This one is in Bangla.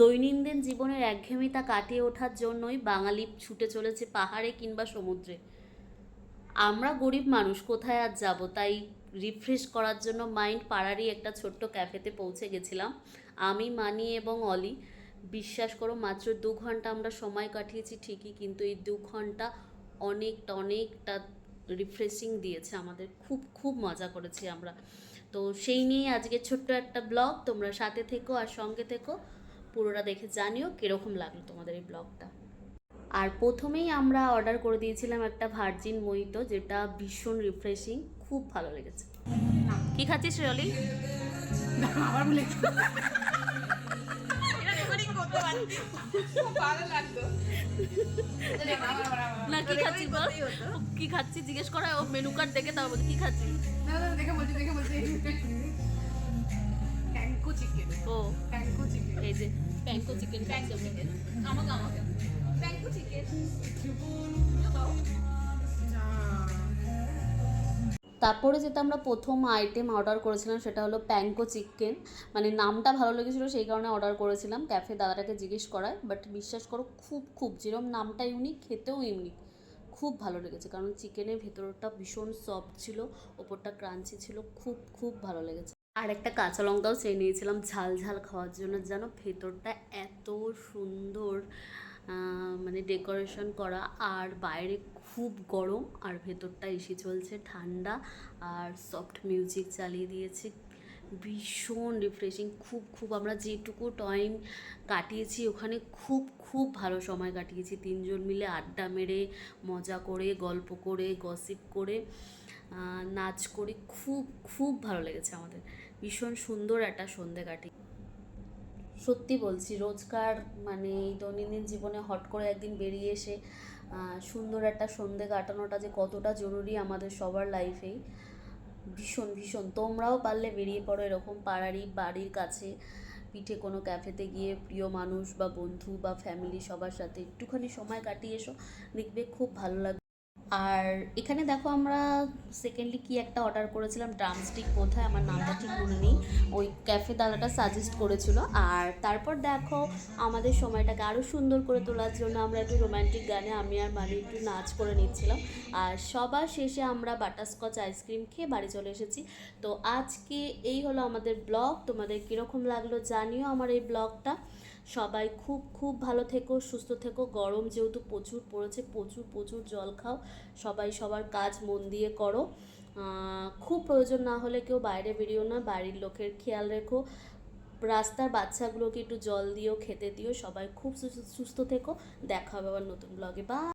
দৈনন্দিন জীবনের একঘেয়েমিতা কাটিয়ে ওঠার জন্যই বাঙালি ছুটে চলেছে পাহাড়ে কিংবা সমুদ্রে। আমরা গরিব মানুষ, কোথায় আর যাব? তাই রিফ্রেশ করার জন্য মাইন্ড পাড়ারই একটা ছোট্ট ক্যাফেতে পৌঁছে গেছিলাম। আমি, মানি এবং অলি। বিশ্বাস করো, মাত্র দু ঘণ্টা আমরা সময় কাটিয়েছি ঠিকই, কিন্তু এই দু ঘণ্টা অনেকটা অনেকটা রিফ্রেশিং দিয়েছে আমাদের। খুব খুব মজা করেছি আমরা। তো সেই নিয়ে আজকে ছোট্ট একটা ব্লগ তোমরা সাথে থেকো আর সঙ্গে থেকো। পুরোটা দেখে জানিও কীরকম লাগল তোমাদের এই ব্লগটা। আর প্রথমেই আমরা অর্ডার করে দিয়েছিলাম একটা ভার্জিন মহিতো যেটা ভীষণ রিফ্রেশিং খুব ভালো লেগেছে। কি খাচ্ছিস রলি না কি বল? কি খাচ্ছিস? জিজ্ঞেস করা ও মেনু কার্ড দেখে তারপর কি খাচ্ছিস? দেখে বলছি দেখে বলছি। এই যে প্যাঙ্কো চিকেন ট্যাঙ্কো চিকেন আমাকে আমাকে। ট্যাঙ্কো চিকেন তারপরে যেটা আমরা প্রথম আইটেম অর্ডার করেছিলাম সেটা হলো প্যাঙ্কো চিকেন মানে নামটা ভালো লেগেছিলো, সেই কারণে অর্ডার করেছিলাম। ক্যাফে দাদাটাকে জিজ্ঞেস করায় বাট বিশ্বাস করো, খুব খুব, যেরকম নামটা ইউনিক খেতেও ইউনিক খুব ভালো লেগেছে, কারণ চিকেনের ভেতরটা ভীষণ সফট ছিল, ওপরটা ক্রাঞ্চি ছিল, খুব খুব ভালো লেগেছে। আর একটা কাঁচা লঙ্কাও চেয়ে নিয়েছিলাম ঝাল ঝাল খাওয়ার জন্য। যেন ভেতরটা এত সুন্দর মানে ডেকোরেশন করা আর বাইরে খুব গরম আর ভেতরটা এসি চলছে ঠান্ডা আর সফট মিউজিক চালিয়ে দিয়েছে। ভীষণ রিফ্রেশিং খুব খুব আমরা যেটুকু টাইম কাটিয়েছি ওখানে খুব খুব ভালো সময় কাটিয়েছি। তিনজন মিলে আড্ডা মেরে, মজা করে, গল্প করে গসিপ করে। নাচ করি, খুব খুব ভালো লেগেছে আমাদের। ভীষণ সুন্দর একটা সন্ধে কাটি। সত্যি বলছি, রোজকার মানে দৈনন্দিন জীবনে হট করে একদিন বেরিয়ে এসে সুন্দর একটা সন্ধে কাটানোটা যে কতটা জরুরি আমাদের সবার লাইফেই ভীষণ ভীষণ। তোমরাও পারলে বেরিয়ে পড়ো এরকম পাড়ারই বাড়ির কাছে, পিঠে কোনো ক্যাফেতে গিয়ে প্রিয় মানুষ বা বন্ধু বা ফ্যামিলি সবার সাথে একটুখানি সময় কাটিয়ে এসো, দেখবে খুব ভালো লাগবে। আর এখানে দেখো আমরা সেকেন্ডলি কি একটা অর্ডার করেছিলাম ড্রামস্টিক কোথায়? আমার নামটা ঠিক মনে নেই। ওই ক্যাফে দাদাটা সাজেস্ট করেছিল। আর তারপর দেখো আমাদের সময়টাকে আরও সুন্দর করে তোলার জন্য আমরা একটু রোম্যান্টিক গানে আমি আর মানে একটু নাচ করে নিচ্ছিলাম। আর সবার শেষে আমরা বাটারস্কচ আইসক্রিম খেয়ে বাড়ি চলে এসেছি। তো আজকে এই হলো আমাদের ব্লগ। তোমাদের কীরকম লাগল জানিও আমার এই ব্লগটা। সবাই খুব খুব ভালো থেকো, সুস্থ থেকো। গরম যেহেতু প্রচুর পড়েছে, প্রচুর প্রচুর জল খাও। সবাই সবার কাজ মন দিয়ে করো। খুব প্রয়োজন না হলে কেউ বাইরে বেরিও না, বাড়ির লোকের খেয়াল রেখো। রাস্তার বাচ্চাগুলোকে একটু জল দিও, খেতে দিও। সবাই খুব সুস্থ- থেকো। দেখা হবে আবার নতুন ব্লগে বা